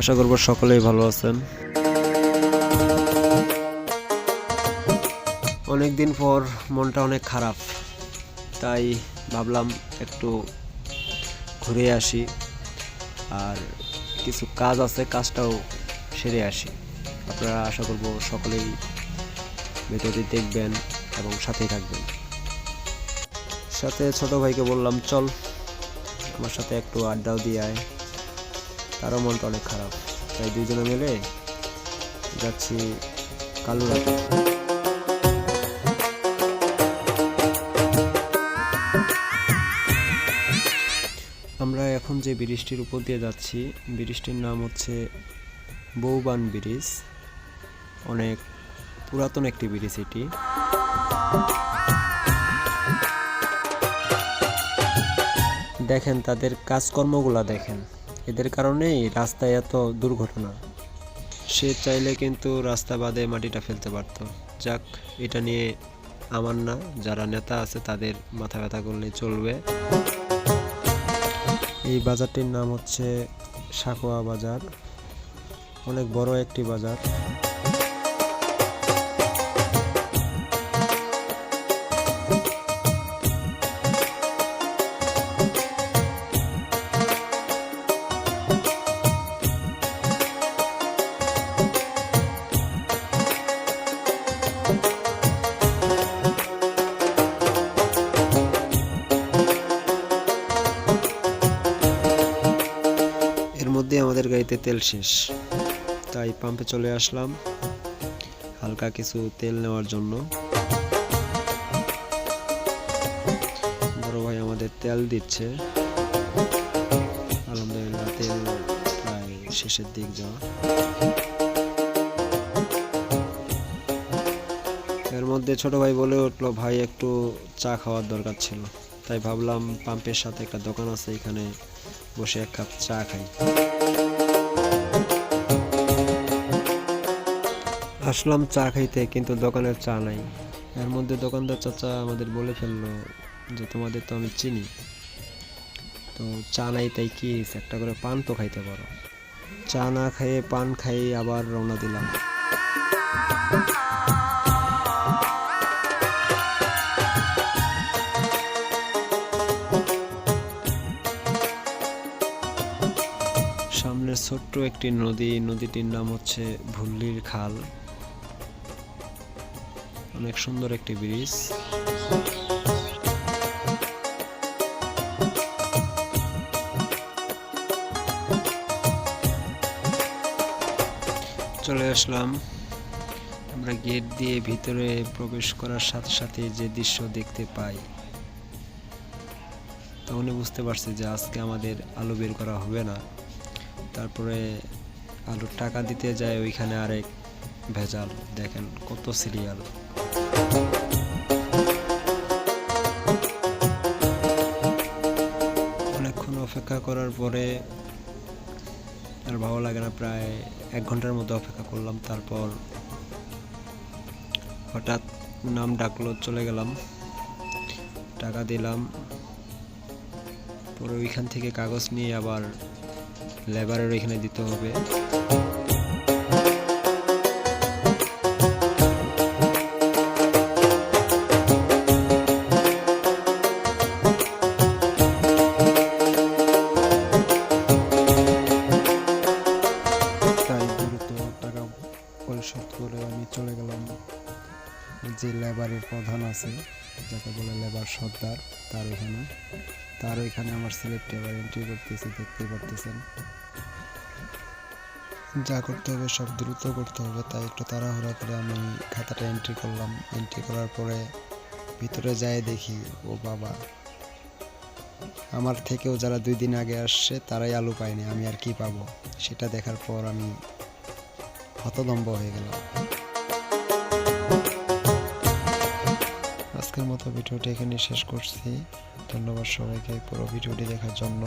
আশা করব সকলেই ভালো আছেন। অনেক দিন পর মনটা অনেক খারাপ, তাই ভাবলাম একটু ঘুরে আসি। আর কিছু কাজ আছে, কাজটাও সেরে আসি। আপনারা আশা করব সকলেই ভিডিওটি দেখবেন এবং সাথেই থাকবেন। সাথে ছোট ভাইকে বললাম, চল আমার সাথে একটু আড্ডাও দিয়ে আয়। তারও মনটা অনেক খারাপ। তাই দুজনে মিলে যাচ্ছি কালুরাতে আমরা এখন যে ব্রিজটির উপর দিয়ে যাচ্ছি, ব্রিজটির নাম হচ্ছে বৌবান ব্রিজ। অনেক পুরাতন একটি ব্রিজ এটি। দেখেন, তাদের কাজকর্মগুলো দেখেন। এদের কারণেই রাস্তায় এত দুর্ঘটনা। সে চাইলে কিন্তু রাস্তা বাদে মাটিটা ফেলতে পারতো। যাক, এটা নিয়ে আমার না, যারা নেতা আছে তাদের মাথা ব্যথা করলে চলবে। এই বাজারটির নাম হচ্ছে সাকোয়া বাজার। অনেক বড় একটি বাজার। গাড়িতে তেল শেষ। তাই পাম্পে চলে আসলাম হালকা কিছু তেল নেওয়ার জন্য। বড় ভাই আমাদের তেল দিচ্ছে। আলহামদুলিল্লাহ তেল প্রায় শেষের দিক যাওয়া। এর মধ্যে ছোট ভাই বলে উঠল, ভাই, একটু চা খাওয়ার দরকার ছিল। তাই ভাবলাম পাম্পের সাথে একটা দোকান আছে, এখানে বসে এক কাপ চা খাই। আসলাম চা খাইতে, কিন্তু দোকানের চা নাই। এর মধ্যে দোকানদার চাচা আমাদের বলে ফেলল যে, তোমাদের তো আমি চিনি। তো চা নাই তাই কি একটা করে পান তো খাইতে পারো। চা না খাইয়ে পান খাই আবার রওনা দিলাম। সামনে ছোট্ট একটি নদী, নদীটির নাম হচ্ছে ভুল্লির খাল। অনেক সুন্দর একটি ব্রিজ। চলে আসলাম। আমরা গেট দিয়ে ভিতরে প্রবেশ করার সাথে সাথে যে দৃশ্য দেখতে পাই তখনই বুঝতে পারছি যে আজকে আমাদের আলু বের করা হবে না। তারপরে আলুর টাকা দিতে যায়, ওইখানে আরেক ভেজাল, দেখেন কত সিরিয়াল অনেকক্ষণ অপেক্ষা করার পরে আর ভালো লাগে না, প্রায় এক ঘণ্টার মতো অপেক্ষা করলাম, তারপর হঠাৎ নাম ডাকলো, চলে গেলাম, টাকা দিলাম, পরে ওইখান থেকে কাগজ নিয়ে আবার লেবারের ওইখানে দিতে হবে। যে লেবারের প্রধান আছে, যাকে বলে লেবার সর্দার, তার এখানে। তার ওইখানে আমার সিলেক্ট এবার এন্ট্রি করতেছি দেখতে পারতেছেন। যা করতে হবে, সব দ্রুত করতে হবে, তাই একটু তাড়াহুড়া করে আমি খাতাটা এন্ট্রি করলাম। এন্ট্রি করার পরে ভিতরে যাই দেখি, ও বাবা। আমার থেকেও যারা দুই দিন আগে আসছে, তারাই আলু পায়নি, আমি আর কি পাবো? সেটা দেখার পর আমি হতদম্ব হয়ে গেলাম। আজকের মতো ভিডিওটি এখানে শেষ করছি। ধন্যবাদ সবাইকে পুরো ভিডিওটি দেখার জন্য।